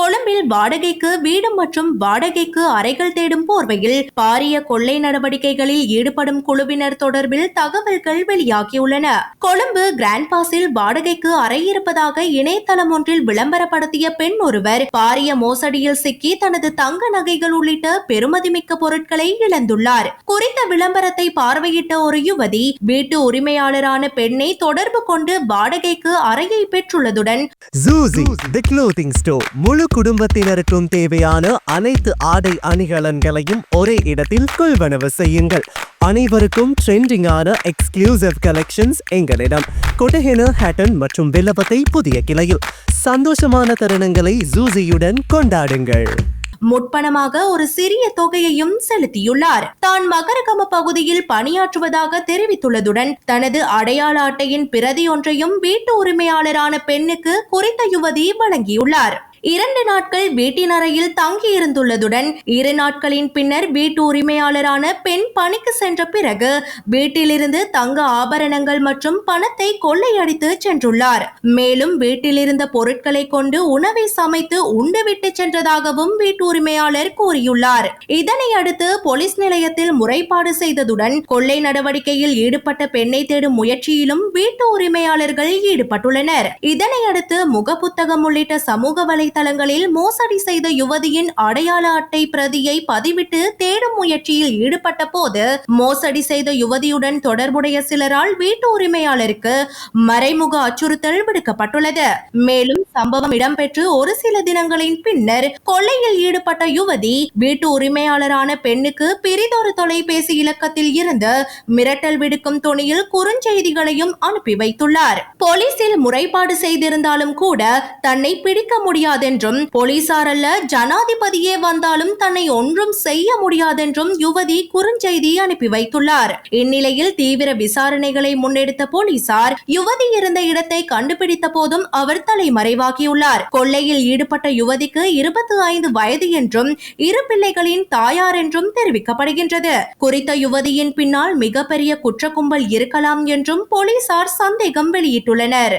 கொழும்பில் வாடகைக்கு வீடு மற்றும் வாடகைக்கு அறைகள் தேடும் போர்வையில் பாரிய கொள்ளை நடவடிக்கைகளில் ஈடுபடும் குழுவினர் தொடர்பில் தகவல்கள் வெளியாகியுள்ளன. கொழும்பு கிராண்ட் பாஸில் வாடகைக்கு அறை இருப்பதாக இணையதளம் ஒன்றில் விளம்பரப்படுத்திய பெண் ஒருவர் பாரிய மோசடியில் சிக்கி தனது தங்க நகைகள் உள்ளிட்ட பெருமதிமிக்க பொருட்களை இழந்துள்ளார். குறித்த விளம்பரத்தை பார்வையிட்ட ஒரு யுவதி வீட்டு உரிமையாளரான பெண்ணை தொடர்பு கொண்டு வாடகைக்கு அறையை பெற்றுள்ளதுடன் முழு குடும்பத்தினருக்கும் தேவையான அனைத்து ஆடை அணிகலன்களையும் ஒரே இடத்தில் கொள்வனவு செய்யுங்கள். அனைவருக்கும் ட்ரெண்டிங்கான எக்ஸ்க்ளூசிவ் கலெக்ஷன்ஸ் எங்களிடம். கொட்டஹென ஹேட்டன் மற்றும் வில்லபத்தை புதிய கிளையில். சந்தோஷமான தருணங்களை ஜூசியுடன் கொண்டாடுங்கள். முற்பணமாக ஒரு சிறிய தொகையையும் செலுத்தியுள்ளார். தான் மகரகம பகுதியில் பணியாற்றுவதாக தெரிவித்துள்ளதுடன் தனது அடையாள அட்டையின் பிரதி ஒன்றையும் வீட்டு உரிமையாளரான பெண்ணுக்கு குறித்த யுவதி வழங்கியுள்ளார். இரண்டு நாட்கள் வீட்டின் அறையில் தங்கியிருந்துள்ளதுடன் இரு நாட்களின் பின்னர் வீட்டு உரிமையாளரான பெண் பணிக்கு சென்ற பிறகு வீட்டிலிருந்து தங்க ஆபரணங்கள் மற்றும் பணத்தை கொள்ளையடித்து சென்றுள்ளார். மேலும் வீட்டில் இருந்த பொருட்களை கொண்டு உணவை சமைத்து உண்டுவிட்டு சென்றதாகவும் வீட்டு உரிமையாளர் கூறியுள்ளார். இதனை அடுத்து போலீஸ் நிலையத்தில் முறைப்பாடு செய்ததுடன் கொள்ளை நடவடிக்கையில் ஈடுபட்ட பெண்ணை தேடும் முயற்சியிலும் வீட்டு உரிமையாளர்கள் ஈடுபட்டுள்ளனர். இதனை அடுத்து முகப்புத்தகம் உள்ளிட்ட சமூக வலை வலைதளங்களில் மோசடி செய்த யுவதியின் அடையாள அட்டை பிரதியை பதிவிட்டு தேடும் முயற்சியில் ஈடுபட்ட போது மோசடி செய்த யுவதியுடன் தொடர்புடைய சிலரால் வீட்டு உரிமையாளருக்கு மறைமுக அச்சுறுத்தல் விடுக்கப்பட்டுள்ளது. மேலும் சம்பவம் இடம்பெற்று ஒரு சில தினங்களின் பின்னர் கொள்ளையில் ஈடுபட்ட யுவதி வீட்டு உரிமையாளரான பெண்ணுக்கு பெரிதொரு தொலைபேசி இலக்கத்தில் இருந்து மிரட்டல் விடுக்கும் துணியில் குறுஞ்செய்திகளையும் அனுப்பி வைத்துள்ளார். போலீசில் முறைப்பாடு செய்திருந்தாலும் கூட தன்னை பிடிக்க முடியாதென்றும் போலீசார் அல்ல ஜனாதிபதியே வந்தாலும் தன்னை ஒன்றும் செய்ய முடியாதென்றும் யுவதி குறுஞ்செய்தி அனுப்பி வைத்துள்ளார். இந்நிலையில் தீவிர விசாரணைகளை முன்னெடுத்த போலீசார் யுவதி இருந்த இடத்தை கண்டுபிடித்த போதும் அவர் தலைமறைவாகியுள்ளார். கொள்ளையில் ஈடுபட்ட யுவதிக்கு இருபத்தி ஐந்து வயது என்றும் இரு பிள்ளைகளின் தாயார் என்றும் தெரிவிக்கப்படுகின்றது. குறித்த யுவதியின் பின்னால் மிகப்பெரிய குற்ற கும்பல் இருக்கலாம் என்றும் போலீசார் சந்தேகம் வெளியிட்டுள்ளனர்.